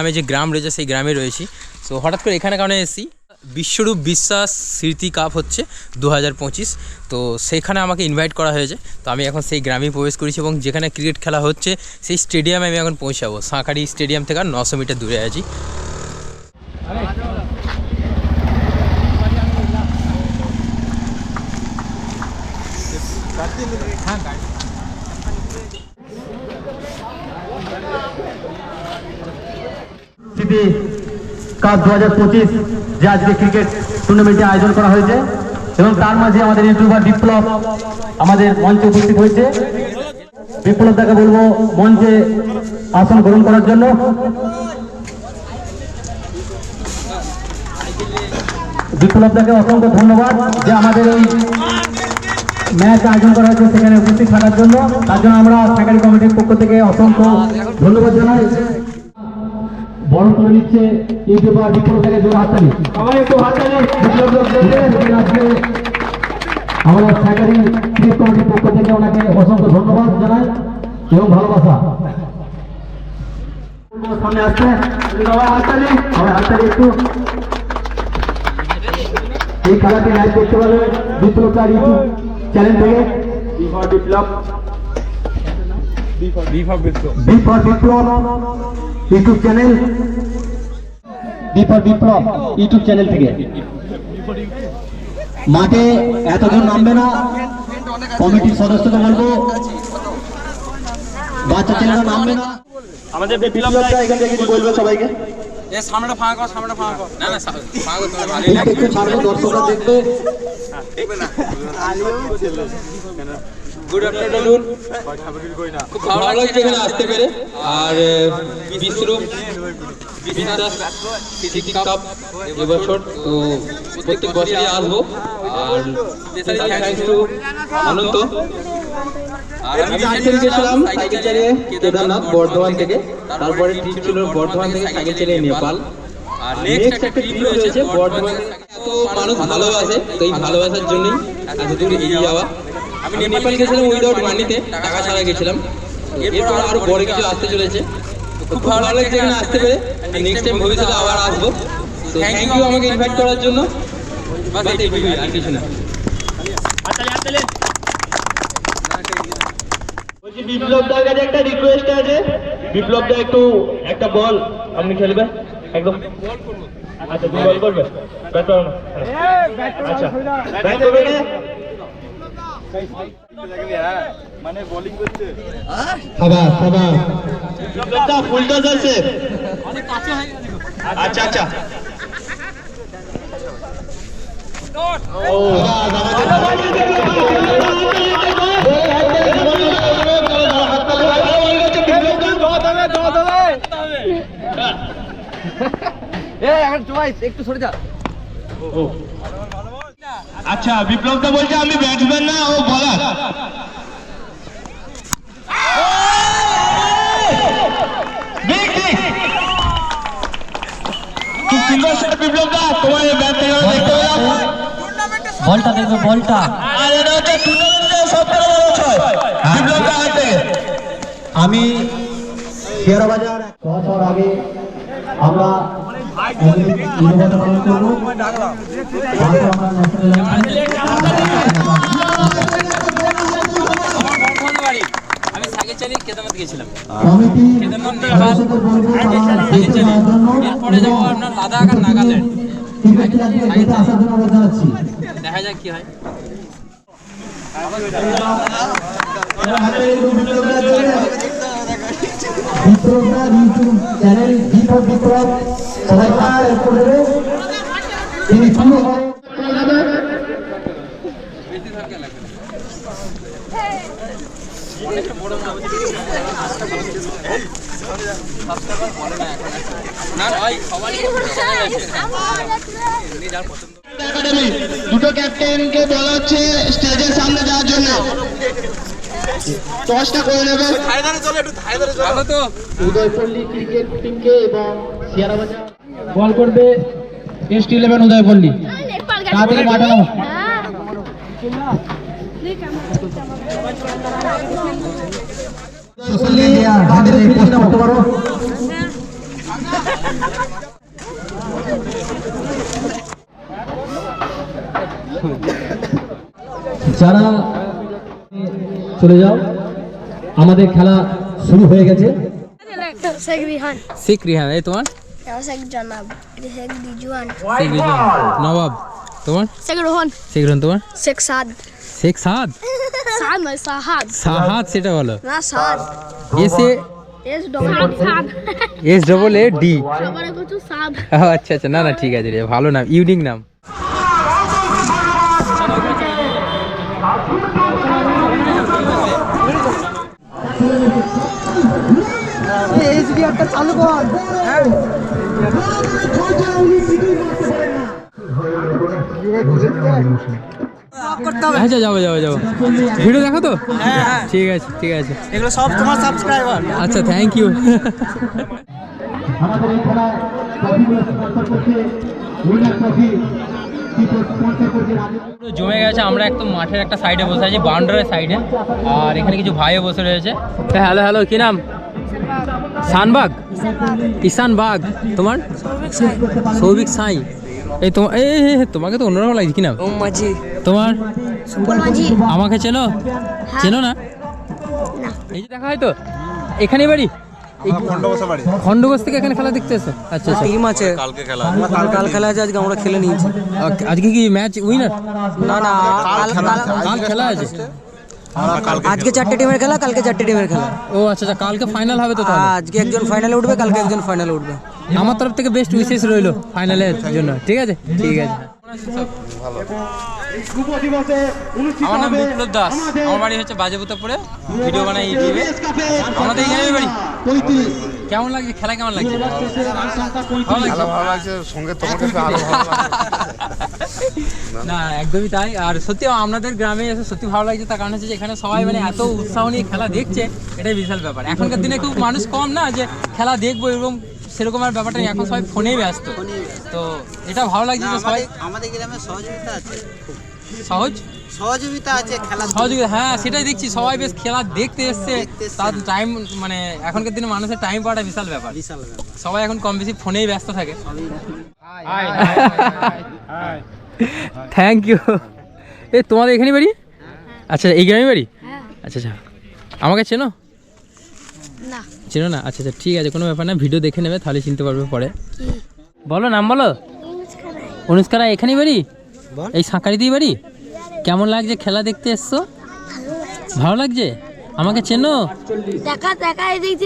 নামে যে গ্রাম রয়েছে, সেই গ্রামে রয়েছি। তো হঠাৎ করে এখানে কারণে এসেছি। বিশ্বরূপ বিশ্বাস স্মৃতি কাপ হচ্ছে দু হাজার পঁচিশ। তো সেখানে আমাকে ইনভাইট করা হয়েছে। তো আমি এখন সেই গ্রামে প্রবেশ করেছি এবং যেখানে ক্রিকেট খেলা হচ্ছে, সেই স্টেডিয়ামে আমি এখন পৌঁছাবো। সাঁকারি স্টেডিয়াম থেকে আর নশো মিটার দূরে আছি। স্মৃতি কাপ দু হাজার পঁচিশ, যে আজকে ক্রিকেট টুর্নামেন্টে আয়োজন করা হয়েছে। এবং তার মাঝে আমাদের ইউটিউবার বিপ্লব, আমাদের মঞ্চে উপস্থিত হয়েছে। বিপ্লব তাকে বলব, মঞ্চে আসন গ্রহণ করার জন্য। বিপ্লব তাকে অসংখ্য ধন্যবাদ যে আমাদের এই ম্যাচ আয়োজন করা হয়েছে, সেখানে উপস্থিত থাকার জন্য। তার জন্য আমরা সরকারি কমিটির পক্ষ থেকে অসংখ্য ধন্যবাদ জানাই। বড় করে নিচ্ছে ইউটিউবার বিপ্লব থেকে জোর হাততালি। সবাই একটু আমাদের সরকারি ক্রিকেট কমিটির পক্ষ থেকে ওনাকে অসংখ্য ধন্যবাদ জানাই এবং ভালোবাসা। সামনে আসছে। সবাই হাততালি সবাই হাততালি একটু। এই খেলাটি লাইভ করতে পারবে বিপ্লব তার ইউটিউব চ্যানেল থেকে বিপ্লব। থেকে মাঠে এতজন নামবে না কমিটির সদস্যকে বলব বাচ্চা ছেলেরা নামবে না আমাদের বলবে সবাইকে সামনেটা ফাঁকা কর সামনেটা ফাঁকা না না একটু ছাড়বো দর্শকরা দেখবে গুড আফটারনুন খুব ভালো লাগছে এখানে আসতে পেরে। আর বিশ্বরূপ বিশ্বাস সিটি কাপ এবছর। তো প্রত্যেক বছরই আসব। আর থ্যাংকস টু অনন্ত। আর আমি সাইকেল গেছিলাম সাইকেল চালিয়ে কেদারনাথ বর্ধমান থেকে। তারপরে ট্রিপ ছিল বর্ধমান থেকে সাইকেল চালিয়ে নেপাল। আর নেক্সট একটা ট্রিপ রয়েছে বর্ধমান। এত মানুষ ভালোবাসে তো এই ভালোবাসার জন্যই এত দূর এগিয়ে যাওয়া। আমি নেপাল গেছিলাম উইদাউট মানিতে টাকা ছাড়া গেছিলাম। এরপর আরও বড় কিছু আসতে চলেছে। খুব ভালো লাগছে এখানে আসতে পেরে। নেক্সট টাইম ভবিষ্যতে আবার আসব। থ্যাংক ইউ আমাকে ইনভাইট করার জন্য। বাস এইটুকুই আর কিছু না। বলছি বিপ্লব দার কাছে একটা রিকোয়েস্ট আছে। বিপ্লব দা একটু একটা বল। আপনি খেলবেন একদম। আচ্ছা বল করবে। ব্যাট করো আচ্ছা। ব্যাট করবে না? খাবার খাবার বিপ্লব দা ফুল টস আছে আচ্ছা আচ্ছা ও আচ্ছা বিপ্লব দা বলছে আমি ব্যাটসম্যান না ও বলার বলটা দেখবে বলটা। হাতে। আমি শেয়ার বাজার ছ আগে আমরা নির্বাচন পালন করব। কমিটি সদস্যদের বলব তারা যাওয়ার জন্য ক্রিকেট খেলাকে দেখতে আসার দেখা যাক কি হয় বিপ্লবরা ইউটিউব চ্যানেল বিপ্লব বিপ্লব সবাই করে তিনি শুরু হয় না ভাই সবারই চ্যানেল আছে একাডেমি দুটো ক্যাপ্টেনকে বলা হচ্ছে স্টেজের সামনে যাওয়ার জন্য টসটা করে নেবে। উদয়পল্লী ক্রিকেট টিমকে এবং শিয়ারাবাজার বল করবে টেস্ট ইলেভেন উদয়পল্লী। তাড়াতাড়ি যারা চলে যাও। আমাদের খেলা শুরু হয়ে গেছে। শেখ রিহান এই তোমার? নবাব। তোমার? শেখ রোহন শেখ রিহান তোমার? শেখ সাদ? শেখ সাদ সাদ নয় সাহাদ সাহাদ সেটা বলো। না Saad S A S double Saad S double A D আচ্ছা আচ্ছা না না ঠিক আছে রে ভালো নাম ইউনিক নাম। আচ্ছা যাব যাব যাব ভিডিও দেখো তো? ঠিক আছে ঠিক আছে। এগুলো সব তোমার সাবস্ক্রাইবার আচ্ছা থ্যাংক ইউ আমাদের এই জমে গেছে আমরা একদম মাঠের একটা সাইডে বসে আছি বাউন্ডারের সাইডে আর এখানে কিছু ভাইও বসে রয়েছে। হ্যালো হ্যালো কি নাম? শানবাগ ঈশান বাগ তোমার? সৌভিক সাই। এই তোমার এই তোমাকে তো অন্যরকম লাগছে কি মাঝি। তোমার? আমাকে চেনো? চেনো না? এই যে দেখা হয় তো? এখানে বাড়ি? খন্ডবস থেকে এখানে খেলা দেখতে এসে। আচ্ছা আচ্ছা। টিম আছে। কালকে খেলা কাল কাল খেলা আছে আজকে আমরা খেলে নিয়েছি। আজকে কি ম্যাচ উইনার না না কাল খেলা আছে। আজকে চারটে টিমের খেলা কালকে চারটে টিমের খেলা। ও আচ্ছা আচ্ছা কালকে ফাইনাল হবে তো তাহলে? আজকে একজন ফাইনালে উঠবে কালকে একজন ফাইনালে উঠবে। আমার তরফ থেকে বেস্ট উইশেস রইল ফাইনালের জন্য। ঠিক আছে? ঠিক আছে। আমার নাম বিপ্লব দাস। আমার বাড়ি হচ্ছে বাজেপুতাপুরে ভিডিও বানাই ইউটিউবে। আমাদের এখানে বাড়ি। কেমন লাগছে? খেলা কেমন লাগছে? ভালো ভালো লাগছে। সঙ্গে তোমাকে আরও ভালো না একদমই তাই। আর সত্যি আপনাদের গ্রামে এসে সত্যি ভালো লাগছে তার কারণ হচ্ছে যে এখানে সবাই মানে এত উৎসাহ নিয়ে খেলা দেখছে এটাই বিশাল ব্যাপার। এখনকার দিনে খুব মানুষ কম না যে খেলা দেখব এরকম সেরকম আর ব্যাপারটা এখন সবাই ফোনেই ব্যস্ত। তো এটা ভালো লাগছে যে সবাই আমাদের গ্রামে সহযোগিতা আছে সহজ? সহযোগিতা আছে খেলা সহযোগিতা হ্যাঁ সেটাই দেখছি। সবাই বেশ খেলা দেখতে এসছে। তার টাইম মানে এখনকার দিনে মানুষের টাইম পাওয়াটা বিশাল ব্যাপার। বিশাল ব্যাপার। সবাই এখন কম বেশি ফোনেই ব্যস্ত থাকে। থ্যাংক ইউ এ তোমাদের এখানে বাড়ি? আচ্ছা এই গ্রামে বাড়ি? হ্যাঁ। আচ্ছা আচ্ছা। আমাকে চেনো? না। চেনো না? আচ্ছা আচ্ছা ঠিক আছে কোনো ব্যাপার না। ভিডিও দেখে নেবে তাহলে চিনতে পারবে পরে। বলো নাম বলো। অনুষ্কা রায় এখানেই বাড়ি? এই সাঁকারিতেই বাড়ি? কেমন লাগছে খেলা দেখতে এসছো? ভালো লাগছে? আমাকে চেনো? দেখা দেখা এদিক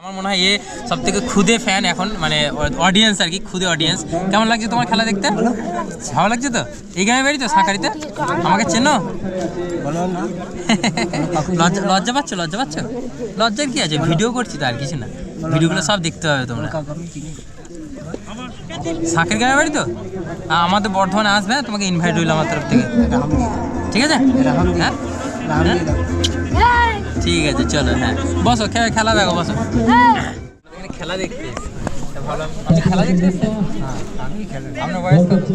আমার মনে হয় এ সব থেকে খুদে ফ্যান এখন মানে অডিয়েন্স আর কি খুদে অডিয়েন্স কেমন লাগছে তোমার খেলা দেখতে? ভালো। লাগছে তো? এই গ্রামে বাড়ি তো সাঁকারিতে? আমাকে চেনো? লজ্জা লজ্জা পাচ্ছ লজ্জা পাচ্ছ? লজ্জার কি আছে? ভিডিও করছি তো আর কিছু না। ভিডিওগুলো সব দেখতে হবে তোমরা। শাকের গ্রামে বাড়ি তো? আমাদের বর্ধমানে আসবে হ্যাঁ? তোমাকে ইনভাইট রইল আমার তরফ থেকে। ঠিক আছে? হ্যাঁ? হ্যাঁ? ঠিক আছে, চলো হ্যাঁ। বসো খেলা দেখো, বসো। খেলা দেখতে দেখতে আপনার বয়স কত?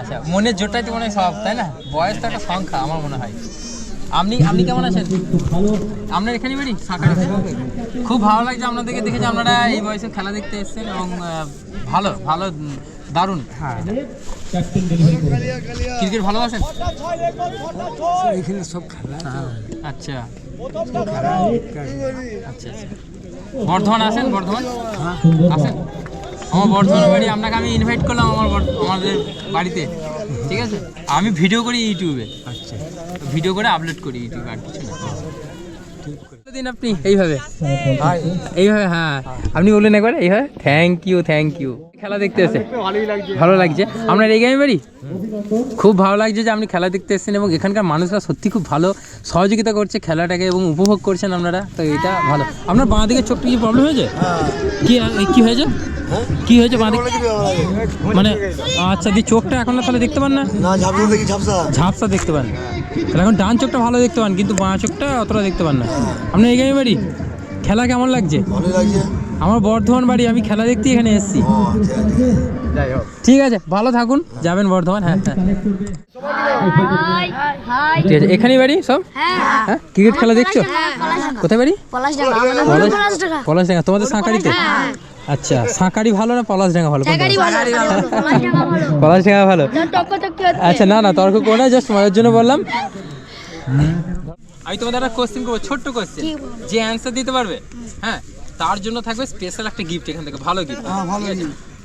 আচ্ছা মনের জোরটাই তো মনে হয় সব, তাই না? বয়স তো একটা সংখ্যা, আমার মনে হয়। আপনি আপনি কেমন আছেন? আপনার এখানে বাড়ি? সাঁকারিতে খুব ভালো লাগছে আপনাদেরকে দেখে যে আপনারা এই বয়সে খেলা দেখতে এসেছেন এবং ভালো ভালো দারুণ। ক্রিকেট ভালোবাসেন? এখানে সব খেলা আচ্ছা। আচ্ছা আচ্ছা। বর্ধমান আসেন বর্ধমান? আসেন? আমার বর্ধমানের বাড়ি আপনাকে আমি ইনভাইট করলাম আমার আমাদের বাড়িতে ঠিক আছে? আমি ভিডিও করি ইউটিউবে আচ্ছা। ভিডিও করে আপলোড করি ইউটিউবে আর কিছু না। দিন আপনি এইভাবে। এইভাবে হ্যাঁ। আপনি বললেন একবার এইভাবে। থ্যাংক ইউ থ্যাংক ইউ খেলা দেখতে এসে? ভালো লাগছে? আপনার এই গ্রামে বাড়ি খুব ভালো লাগছে যে আপনি খেলা দেখতে এসেছেন এবং এখানকার মানুষরা সত্যি খুব ভালো সহযোগিতা করছে খেলাটাকে এবং উপভোগ করছেন আপনারা। তো এটা ভালো। আপনার বাঁ দিকে চোখটা কি প্রবলেম হয়েছে? কি কি হয়েছে? কি হয়েছে বাঁ দিকে? মানে আচ্ছা দি চোখটা এখন না তাহলে দেখতে পান না? না ঝাপসা ঝাপসা। ঝাপসা দেখতে পান। তাহলে এখন ডান চোখটা ভালো দেখতে পান কিন্তু বাঁ চোখটা অতটা দেখতে পান না। আপনার এই গ্রামে বাড়ি খেলা কেমন লাগছে? ভালোই লাগছে। আমার বর্ধমান বাড়ি আমি খেলা দেখতে এখানে এসেছি। ঠিক আছে ভালো থাকুন। যাবেন বর্ধমান হ্যাঁ হ্যাঁ। ঠিক আছে এখানেই বাড়ি সব? হ্যাঁ। হ্যাঁ ক্রিকেট খেলা দেখছ? কোথায় বাড়ি? পলাশ পলাশ টাকা পলাশডাঙ্গা। তোমাদের সাঁকারিতে আচ্ছা সাঁকারি ভালো না পলাশডাঙ্গা ভালো? ভালো ভালো পলাশডাঙ্গা ভালো। আচ্ছা না না তর্ক করো না জাস্ট মজার জন্য বললাম। আমি তোমাদের একটা কোশ্চেন করব ছোট্ট কোশ্চেন যে অ্যান্সার দিতে পারবে হ্যাঁ তার জন্য থাকবে স্পেশাল একটা গিফট এখান থেকে ভালো গিফট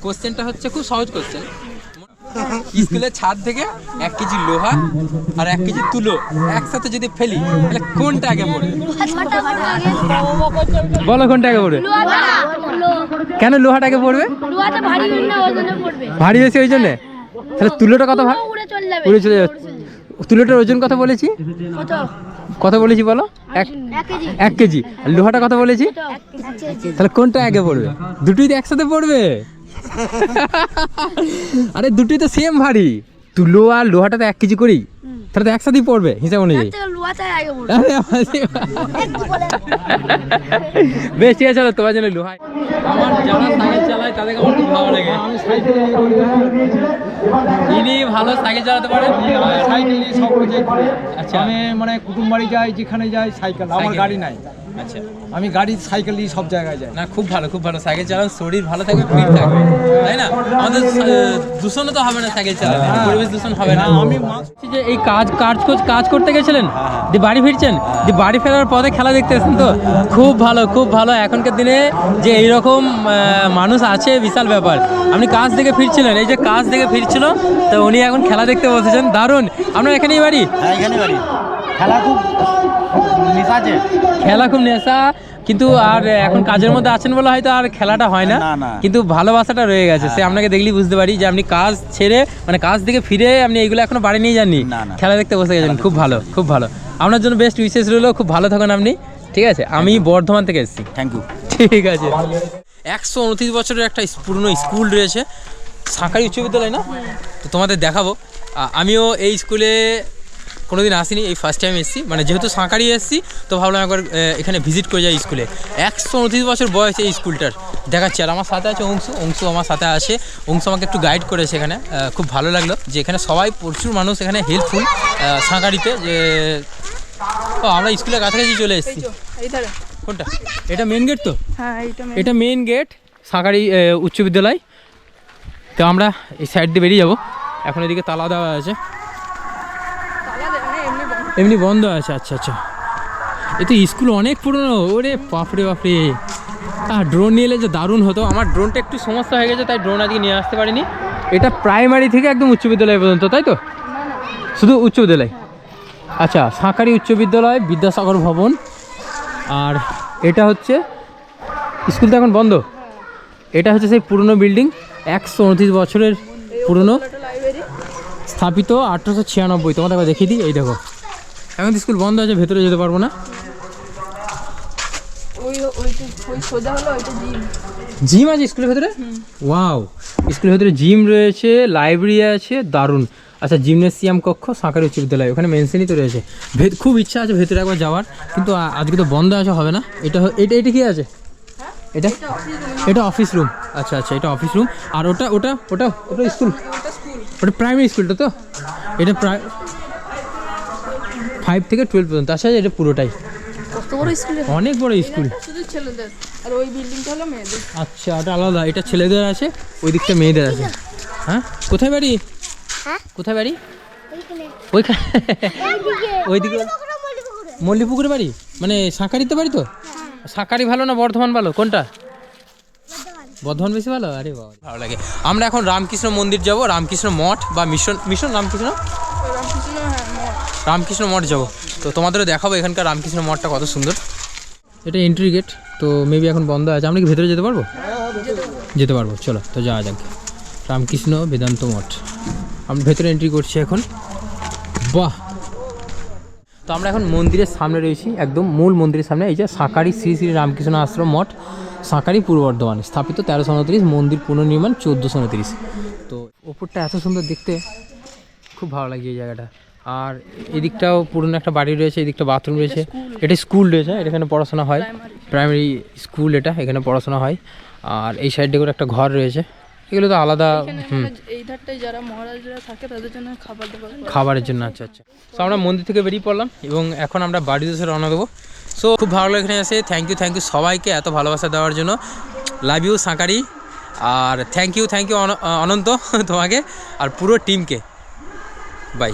কোশ্চেনটা হচ্ছে খুব সহজ কোশ্চেন স্কুলের ছাদ থেকে এক কেজি লোহা আর এক কেজি তুলো একসাথে যদি ফেলি তাহলে কোনটা আগে পড়বে বলো কোনটা আগে পড়বে কেন লোহাটা আগে পড়বে ভারী বেশি ওই জন্যে? তাহলে তুলোটা কত উড়ে চলে যাবে। তুলোটার ওজন কথা বলেছি? কত বলেছি বলো? এক এক কেজি। আর লোহাটা কত বলেছি? তাহলে কোনটা আগে পড়বে? দুটোই তো একসাথে পড়বে? আরে দুটোই তো সেম ভারী। তুলো আর লোহাটা তো এক কেজি করি তাহলে তো একসাথেই পড়বে হিসাব অনুযায়ী। বেশ ঠিক আছে চলো তোমার জন্য লোহাই। আমার যারা সাইকেল চালায় তাদেরকে আমার খুব ভালো লাগে। ইনি ভালো সাইকেল চালাতে পারে। সাইকেল সব আচ্ছা। আমি মানে কুটুম বাড়ি যাই যেখানে যাই সাইকেল। আমার গাড়ি নাই। আচ্ছা। আমি গাড়ি সাইকেল নিয়ে সব জায়গায় যাই। না খুব ভালো খুব ভালো। সাইকেল চালান শরীর ভালো থাকবে ফিট থাকবে তাই না? আমাদের দূষণও তো হবে না সাইকেল চালালে পরিবেশ দূষণ হবে না। আমি মাছ যে এই কাজ কাজ কোচ- কাজ করতে গেছিলেন? যে বাড়ি ফিরছেন? যে বাড়ি ফেরার পথে খেলা দেখতে এসেছেন তো? খুব ভালো খুব ভালো। এখনকার দিনে যে এইরকম মানুষ আছে বিশাল ব্যাপার। আপনি কাজ থেকে ফিরছিলেন। এই যে কাজ থেকে ফিরছিল তো উনি এখন খেলা দেখতে বসেছেন। দারুণ। আপনার এখানেই বাড়ি? হ্যাঁ এখানে বাড়ি। খেলা খুব আছে। খেলা খুব নেশা কিন্তু আর এখন কাজের মধ্যে আছেন বলে হয়তো আর খেলাটা হয় না। না, না। কিন্তু ভালোবাসাটা রয়ে গেছে। সে আপনাকে দেখলেই বুঝতে পারি যে আপনি কাজ ছেড়ে মানে কাজ থেকে ফিরে আপনি এইগুলো এখনও বাড়ি নিয়ে যাননি। না, না। খেলা দেখতে বসে গেছেন। খুব ভালো খুব ভালো। আপনার জন্য বেস্ট উইসেস রইল খুব ভালো থাকুন আপনি। ঠিক আছে? আমি বর্ধমান থেকে এসেছি। থ্যাংক ইউ ঠিক আছে। একশো উনত্রিশ বছরের একটা পুরনো স্কুল রয়েছে। সাঁকারি উচ্চ বিদ্যালয় না? তো তোমাদের দেখাবো। আমিও এই স্কুলে কোনোদিন আসিনি এই ফার্স্ট টাইম এসেছি। মানে যেহেতু সাঁকারি এসেছি তো ভাবলাম একবার এখানে ভিজিট করে যাই স্কুলে একশো উনত্রিশ বছর বয়স এই স্কুলটার দেখাচ্ছি আর আমার সাথে আছে অংশু। অংশু আমার সাথে আসে। অংশু আমাকে একটু গাইড করেছে এখানে খুব ভালো লাগল যে এখানে সবাই প্রচুর মানুষ এখানে হেল্পফুল সাঁকারিতে যে ও আমরা স্কুলের কাছাকাছি চলে এসেছি। কোনটা? এটা মেন গেট তো? হ্যাঁ এটা মেইন গেট সাঁকারি উচ্চ বিদ্যালয়। তো আমরা এই সাইড দিয়ে বেরিয়ে যাব। এখন এদিকে তালা দেওয়া আছে। এমনি বন্ধ। আছে আচ্ছা আচ্ছা। এ তো স্কুল অনেক পুরনো, ওরে বাপরে বাপরে। আর ড্রোন নিয়ে এলে যে দারুণ হতো। আমার ড্রোনটা একটু সমস্যা হয়ে গেছে, তাই ড্রোন আজকে নিয়ে আসতে পারিনি। এটা প্রাইমারি থেকে একদম উচ্চ বিদ্যালয় পর্যন্ত, তাই তো? শুধু উচ্চ বিদ্যালয়। আচ্ছা সাঁকারি উচ্চ বিদ্যালয়, বিদ্যাসাগর ভবন। আর এটা হচ্ছে, স্কুল তো এখন বন্ধ। এটা হচ্ছে সেই পুরনো বিল্ডিং একশো উনত্রিশ বছরের পুরনো। স্থাপিত আঠারোশো ছিয়ানব্বই। তোমাদের একবার দেখিয়ে দিই এই দেখো। এখন স্কুল বন্ধ আছে ভেতরে যেতে পারব না। জিম আছে স্কুলের ভেতরে? ওয়াও স্কুলের ভেতরে জিম রয়েছে লাইব্রেরি আছে দারুণ। আচ্ছা জিমনেসিয়াম কক্ষ সাঁকারি উচ্চ বিদ্যালয় ওখানে মেনশনই তো রয়েছে। খুব ইচ্ছা আছে ভেতরে একবার যাওয়ার কিন্তু আজকে তো বন্ধ আছে হবে না। এটা এটা এটা কি আছে? এটা? এটা অফিস রুম আচ্ছা আচ্ছা এটা অফিস রুম আর ওটা ওটা ওটা ওটা স্কুল ওটা প্রাইমারি স্কুলটা তো? এটা প্রায় ফাইভ থেকে টুয়েলভ পর্যন্ত। আচ্ছা এটা পুরোটাই। কত বড় স্কুলে অনেক বড় স্কুল শুধু ছেলেদের। আর ওই বিল্ডিংটা হলো মেয়েদের। আচ্ছা ওটা আলাদা। এটা ছেলেদের আছে ওই দিকটা মেয়েদের আছে। হ্যাঁ? কোথায় বাড়ি? হ্যাঁ? কোথায় বাড়ি? ওইখানে। ওইদিকে। পুকুরে মল্লিপুকুরে বাড়ি? মানে সাঁকারিতে বাড়ি তো? সাঁকারি ভালো না বর্ধমান ভালো? কোনটা? বর্ধমান। বেশি ভালো? আরে বাবা ভালো লাগে। আমরা এখন রামকৃষ্ণ মন্দির যাব রামকৃষ্ণ মঠ বা মিশন মিশন রামকৃষ্ণ? রামকৃষ্ণ হ্যাঁ। মঠ। রামকৃষ্ণ মঠ যাব। তো তোমাদেরও দেখাবো এখানকার রামকৃষ্ণ মঠটা কত সুন্দর। এটা এন্ট্রি গেট তো মেবি এখন বন্ধ আছে। আমরা কি ভেতরে যেতে পারব? যেতে পারব চলো তো যাওয়া যাক। রামকৃষ্ণ বেদান্ত মঠ। আমরা ভেতরে এন্ট্রি করছি এখন। বাহ! তো আমরা এখন মন্দিরের সামনে রয়েছি একদম মূল মন্দিরের সামনে এই যে সাঁকারি শ্রী শ্রী রামকৃষ্ণ আশ্রম মঠ সাঁকারি পূর্ব বর্ধমান স্থাপিত তেরোশো উনত্রিশ মন্দির পুনর্নির্মাণ চোদ্দোশো উনত্রিশ। তো ওপরটা এত সুন্দর দেখতে খুব ভালো লাগে এই জায়গাটা। আর এদিকটাও পুরনো একটা বাড়ি রয়েছে এদিকটা বাথরুম রয়েছে। এটা স্কুল রয়েছে এটা এখানে পড়াশোনা হয়। প্রাইমারি স্কুল এটা এখানে পড়াশোনা হয়। আর এই সাইডে করে একটা ঘর রয়েছে। এগুলো তো আলাদা হুম। এই ধারটাই যারা মহারাজরা থাকে তাদের জন্য খাবার দাবার খাবারের জন্য আচ্ছা আচ্ছা। তো আমরা মন্দির থেকে বেরিয়ে পড়লাম এবং এখন আমরা বাড়ির দেশে রওনা দেবো। সো খুব ভালো লাগে এখানে এসে। থ্যাংক ইউ থ্যাংক ইউ সবাইকে এত ভালোবাসা দেওয়ার জন্য। Love you সাঁকারি R thank you thank you Ananta তোমাকে। আর পুরো টিমকে বাই